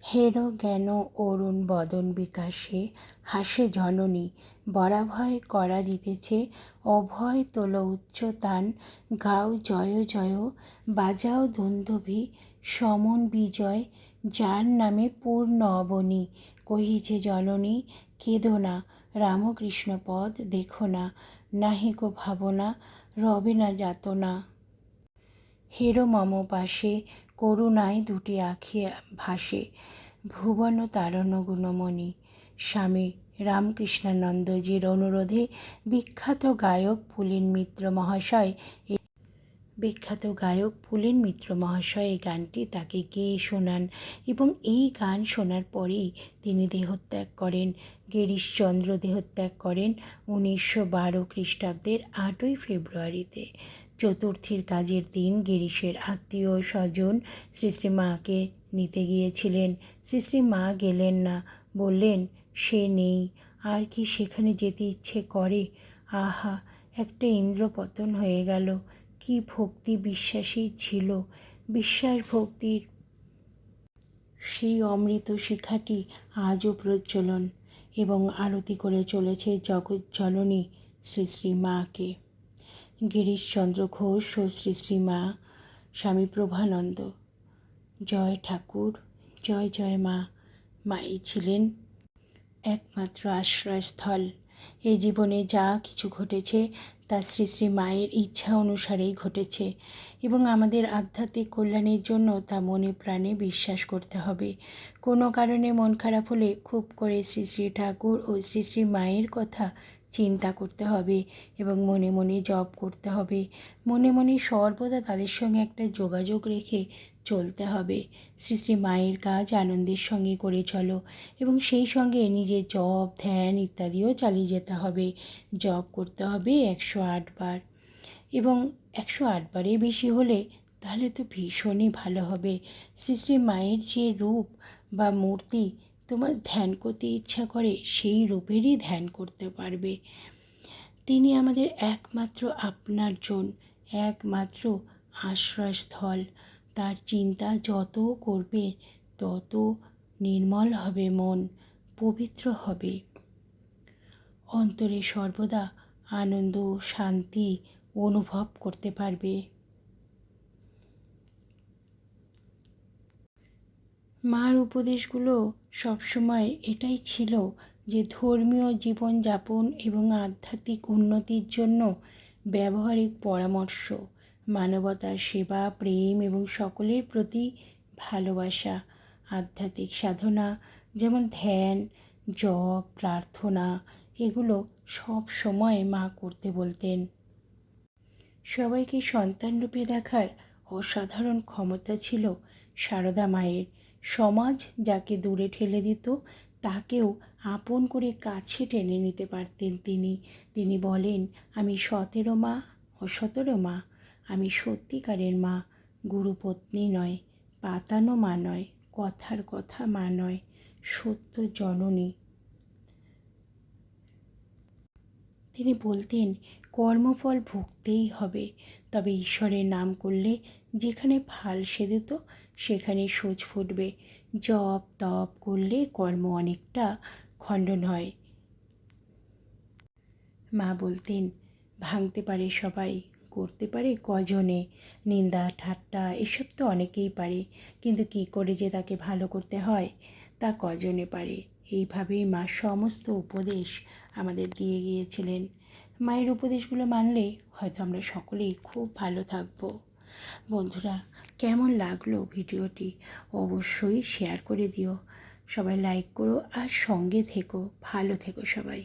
হের জ্ঞান অরুণ বদন বিকাশে? হাসে জননী। বরাভয় করা দিতেছে, অভয় তোল উচ্চতান গাও জয় জয়, বাজাও দুন্দুভি সমন বিজয়, যার নামে পূর্ণ অবনী। কহিছে জননী, কেঁদো না, রামকৃষ্ণ পদ দেখো না নাহিক ভাবনা, রবে না যাতনা। হেরো মম পাশে করুণায় দুটি আখি ভাসে, ভুবন তারণ গুণমণি। স্বামী রামকৃষ্ণানন্দজির অনুরোধে বিখ্যাত গায়ক পুলিন মিত্র মহাশয় বিখ্যাত গায়ক পুলিন মিত্র মহাশয় এই গানটি তাকে গেয়ে শোনান এবং এই গান শোনার পরেই তিনি দেহত্যাগ করেন। গিরিশচন্দ্র দেহত্যাগ করেন উনিশশো বারো খ্রিস্টাব্দের আটই ফেব্রুয়ারিতে। চতুর্থীর কাজের দিন গিরিশের আত্মীয় স্বজন শ্রী শ্রী মাকে নিতে গিয়েছিলেন। শ্রী শ্রী মা গেলেন না। বললেন, সে নেই। আর কি সেখানে যেতে ইচ্ছে করে? আহা, একটা ইন্দ্রপতন হয়ে গেল। কি ভক্তি বিশ্বাসী ছিল। বিশ্বাস ভক্তির সেই অমৃত শিখাটি আজও প্রচলন এবং আরতি করে চলেছে জগৎ জননী শ্রী শ্রী মাকে। গিরিশচন্দ্র ঘোষ ও শ্রী শ্রী মা স্বামী প্রভানন্দ। জয় ঠাকুর, জয় জয় মা। মাই ছিলেন একমাত্র আশ্রয়স্থল। এই জীবনে যা কিছু ঘটেছে, তা শ্রী শ্রী মায়ের ইচ্ছা অনুসারেই ঘটেছে এবং আমাদের আধ্যাত্মিক কল্যাণের জন্য তা মনে প্রাণে বিশ্বাস করতে হবে। কোনো কারণে মন খারাপ হলে খুব করে শ্রী শ্রী ঠাকুর ও শ্রী শ্রী মায়ের কথা চিন্তা করতে হবে এবং মনে মনে জপ করতে হবে। মনে মনে সর্বদা তাদের সঙ্গে একটা যোগাযোগ রেখে চলতে হবে। শ্রী শ্রী মায়ের কাজ আনন্দের সঙ্গে করে চলো এবং সেই সঙ্গে নিজের জপ ধ্যান ইত্যাদিও চালিয়ে যেতে হবে। জপ করতে হবে একশো আটবার এবং একশো আটবারের বেশি হলে তাহলে তো ভীষণই ভালো হবে। শ্রী শ্রী মায়ের যে রূপ বা মূর্তি তোমার ধ্যান করতে ইচ্ছা করে, সেই রূপেরই ধ্যান করতে পারবে। তিনি আমাদের একমাত্র আপনার জন, একমাত্র আশ্রয়স্থল। তার চিন্তা যত করবে, তত নির্মল হবে মন, পবিত্র হবে। অন্তরে সর্বদা আনন্দ শান্তি অনুভব করতে পারবে। মার উপদেশগুলো সবসময় এটাই ছিল যে ধর্মীয় জীবনযাপন এবং আধ্যাত্মিক উন্নতির জন্য ব্যবহারিক পরামর্শ, মানবতার সেবা, প্রেম এবং সকলের প্রতি ভালোবাসা, আধ্যাত্মিক সাধনা যেমন ধ্যান, জপ, প্রার্থনা এগুলো সব সময় মা করতে বলতেন। সবাইকে সন্তানরূপে দেখার অসাধারণ ক্ষমতা ছিল সারদা মায়ের। সমাজ যাকে দূরে ঠেলে দিত, তাকেও আপন করে কাছে টেনে নিতে পারতেন তিনি। তিনি বলেন, আমি সতেরো মা, অসতেরো মা, আমি সত্যিকারের মা, গুরুপত্নী নয়, পাতানো মা নয়, কথার কথা মা নয়, সত্য জননী তিনি বলতেন, কর্মফল ভুগতেই হবে। তবে ঈশ্বরের নাম করলে যেখানে ফাল সেদিত সেখানে সোজ ফুটবে। জপ তপ করলে কর্ম অনেকটা খণ্ডন হয়। মা বলতেন, ভাঙতে পারে সবাই, করতে পারে কজনে। নিন্দা, ঠাট্টা, এসব তো অনেকেই পারে। কিন্তু কি করে যে তাকে ভালো করতে হয়, তা কজনে পারে। এইভাবেই মা সমস্ত উপদেশ আমাদের দিয়ে গিয়েছিলেন। মায়ের উপদেশগুলো মানলে হয়তো আমরা সকলেই খুব ভালো থাকব। বন্ধুরা, কেমন লাগল ভিডিওটি অবশ্যই শেয়ার করে দিও। সবাই লাইক করো আর সঙ্গে থেকো, ভালো থেকো সবাই।